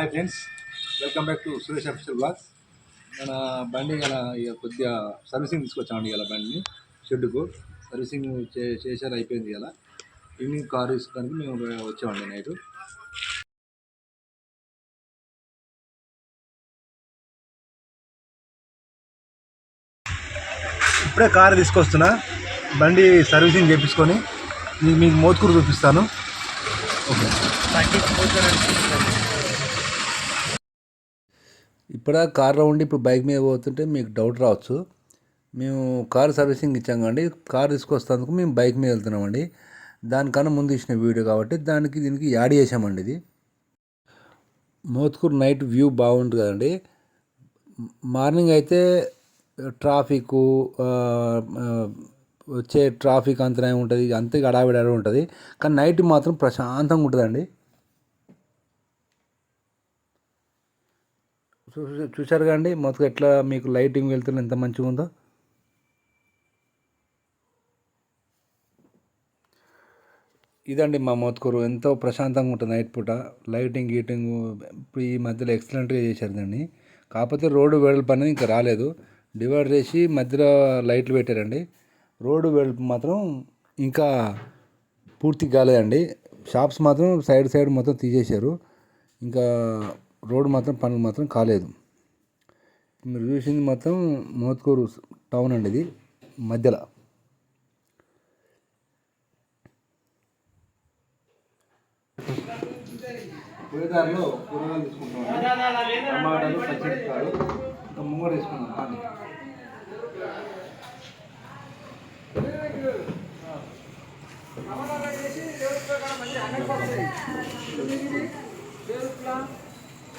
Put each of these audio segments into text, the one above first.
Hi friends welcome back to Suresh official blogs మన బండి ఇలా ఇక కొద్దిగా సర్వీసింగ్ తీసుకొచ్చామండి ఇలా బండిని. షెడ్కు సర్వీసింగ్ చే చేసేది అయిపోయింది ఇలా ఈవినింగ్ కార్ తీసుకోవడానికి మేము వచ్చామండి నైట్ ఇప్పుడే కార్ తీసుకొస్తున్నా. బండి సర్వీసింగ్ చేపించుకొని. మీకు మీకు చూపిస్తాను. ఓకే ఇప్పుడు కార్లో ఉండి ఇప్పుడు బైక్ మీద పోతుంటే మీకు డౌట్ రావచ్చు. మేము కార్ సర్వీసింగ్ ఇచ్చాం కండి కార్ తీసుకొస్తేందుకు మేము బైక్ మీద వెళ్తున్నామండి. దానికన్నా ముందు ఇచ్చిన వీడియో కాబట్టి దానికి దీనికి యాడ్ చేసామండి ఇది. మోత్కూర్ నైట్ వ్యూ బాగుంటుంది కదండి. మార్నింగ్ అయితే ట్రాఫిక్ వచ్చే ట్రాఫిక్ అంతనే ఉంటుంది అంతే గడావిడ ఉంటుంది. కానీ నైట్ మాత్రం ప్రశాంతంగా ఉంటుందండి. చూ- చూశారు కండి మొత్తం ఎట్లా మీకు లైటింగ్ వెళ్తున్న ఎంత మంచిగా ఉందో? ఇదండి మా మోత్కూరు. ఎంతో ప్రశాంతంగా ఉంటుంది నైట్ పూట. లైటింగ్ గీటింగ్ ఇప్పుడు ఈ మధ్యలో ఎక్సలెంట్గా చేశారు దాన్ని. కాకపోతే రోడ్డు వెడల్పు అనేది ఇంకా రాలేదు. డివైడ్ చేసి మధ్యలో లైట్లు పెట్టారండి. రోడ్డు వెడల్పు మాత్రం ఇంకా పూర్తి కాలేదండి. షాప్స్ మాత్రం సైడ్ సైడ్ మొత్తం తీసేశారు. ఇంకా రోడ్డు మాత్రం పనులు మాత్రం కాలేదు. మీరు చూసింది మొత్తం మోత్కూరు టౌన్ అండి ఇది మధ్యలో. కూరగాయలు కూరగాయలు తీసుకుంటాం టమాటాలు పచ్చిమిరపకాయలు ఇంకా ముంగడు తీసుకుందాం కానీ ఇరవై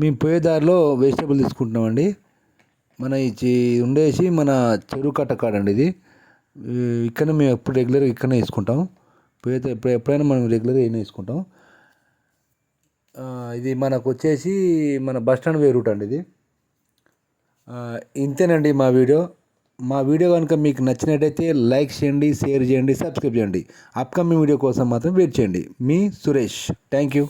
మేము పోయే దారిలో వెజిటేబుల్ తీసుకుంటున్నామండి. మన ఇది ఉండేసి మన చెరువు కట్ట కాడండి ఇది. ఇక్కడ మేము ఎప్పుడు రెగ్యులర్గా ఇక్కడనే వేసుకుంటాం. పోయితే ఎప్పుడు ఎప్పుడైనా మనం రెగ్యులర్గా ఈయన వేసుకుంటాం. ఇది మనకు వచ్చేసి మన బస్ స్టాండ్ వే రూట్ అండి ఇది. ఇంతేనండి మా వీడియో. మా వీడియో కనుక మీకు నచ్చినట్టయితే లైక్ చేయండి షేర్ చేయండి సబ్స్క్రైబ్ చేయండి. అప్కమింగ్ వీడియో కోసం మాత్రం వెయిట్ చేయండి. మీ సురేష్. Thank you